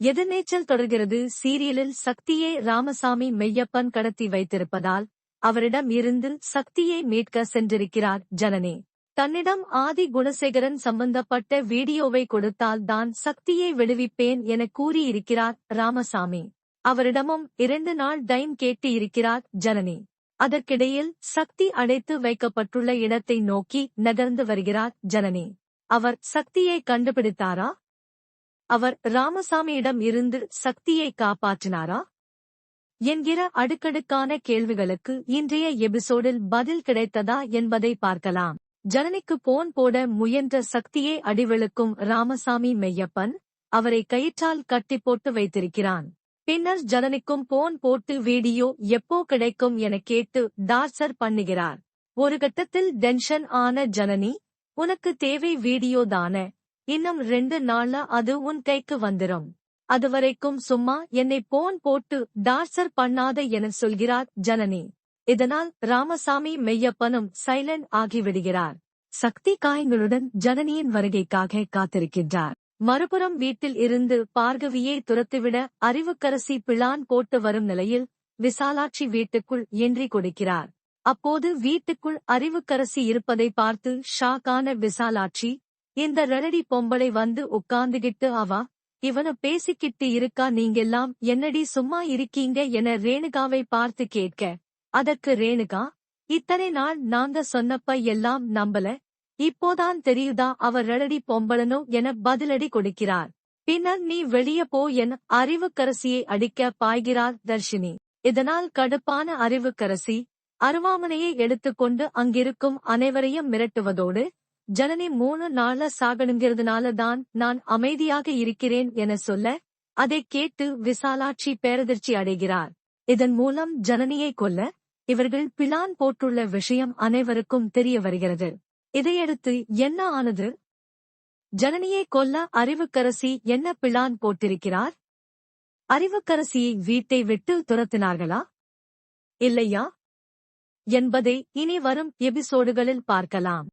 எதிர்நீச்சல் தொடர்கிறது? சீரியலில் சக்தியை ராமசாமி மெய்யப்பன் கடத்தி வைத்திருப்பதால் அவரிடம் இருந்து சக்தியை மீட்க சென்றிருக்கிறார் ஜனனி. தன்னிடம் ஆதி குணசேகரன் சம்பந்தப்பட்ட வீடியோவை கொடுத்தால் தான் சக்தியை விடுவிப்பேன் என கூறியிருக்கிறார் ராமசாமி. அவரிடமும் இரண்டு நாள் டைம் கேட்டு இருக்கிறார் ஜனனி. அதற்கிடையில் சக்தி அடைத்து வைக்கப்பட்டுள்ள இடத்தை நோக்கி நகர்ந்து வருகிறார் ஜனனி. அவர் சக்தியை கண்டுபிடித்தாரா? அவர் ராமசாமியிடம் இருந்து சக்தியை காப்பாற்றினாரா? என்கிற அடுக்கடுக்கான கேள்விகளுக்கு இன்றைய எபிசோடில் பதில் கிடைத்ததா என்பதை பார்க்கலாம். ஜனனிக்கு போன் போட முயன்ற சக்தியை அடிவெளுக்கும் ராமசாமி மெய்யப்பன் அவரை கயிற்றால் கட்டி போட்டு வைத்திருக்கிறான். பின்னர் ஜனனிக்கும் போன் போட்டு வீடியோ எப்போ கிடைக்கும் என கேட்டு டார்ச்சர் பண்ணுகிறார். ஒரு கட்டத்தில் டென்ஷன் ஆன ஜனனி உனக்கு தேவை வீடியோ தானே இன்னும் ரெண்டு நாள்ல அது உன் கைக்கு வந்துரும். அதுவரைக்கும் சும்மா என்னை போன் போட்டு டார்ச்சர் பண்ணாத என சொல்கிறார் ஜனனி. இதனால் ராமசாமி மெய்யப்பனும் சைலண்ட் ஆகிவிடுகிறார். சக்தி காயங்களுடன் ஜனனியின் வருகைக்காக காத்திருக்கின்றார். மறுபுறம் வீட்டில் இருந்து பார்கவியை துரத்துவிட அறிவுக்கரசி பிளான் போட்டு வரும் நிலையில் விசாலாட்சி வீட்டுக்குள் என்றி கொடுக்கிறார். அப்போது வீட்டுக்குள் அறிவுக்கரசி இருப்பதை பார்த்து ஷாக்கான விசாலாட்சி இந்த ரெடடி பொம்பளை வந்து உட்கார்ந்துகிட்டு அவா இவன பேசிக்கிட்டு இருக்கா நீங்கெல்லாம்? என்னடி சும்மா இருக்கீங்க? என ரேணுகாவை பார்த்து கேட்க. அதற்கு ரேணுகா இத்தனை நாள் நாங்க சொன்னப்ப எல்லாம் நம்பல. இப்போதான் தெரியுதா அவர் ரெடடி பொம்பளனோ என பதிலடி கொடுக்கிறார். பின்னர் நீ வெளிய போ என் அறிவுக்கரசியை அடிக்க பாய்கிறார் தர்ஷினி. இதனால் கடுப்பான அறிவுக்கரசி அருவாமனையை எடுத்துக்கொண்டு அங்கிருக்கும் அனைவரையும் மிரட்டுவதோடு ஜனனி மூணு நாள சாகணுங்கிறதுனால தான் நான் அமைதியாக இருக்கிறேன் என சொல்ல அதை கேட்டு விசாலாட்சி பேரதிர்ச்சி அடைகிறார். இதன் மூலம் ஜனனியை கொல்ல இவர்கள் பிளான் போட்டுள்ள விஷயம் அனைவருக்கும் தெரிய வருகிறது. இதையடுத்து என்ன ஆனது? ஜனனியை கொல்ல அறிவுக்கரசி என்ன பிளான் போட்டிருக்கிறார்? அறிவுக்கரசியை வீட்டை விட்டு துரத்தினார்களா? இல்லையா? என்பதை இனி வரும் எபிசோடுகளில் பார்க்கலாம்.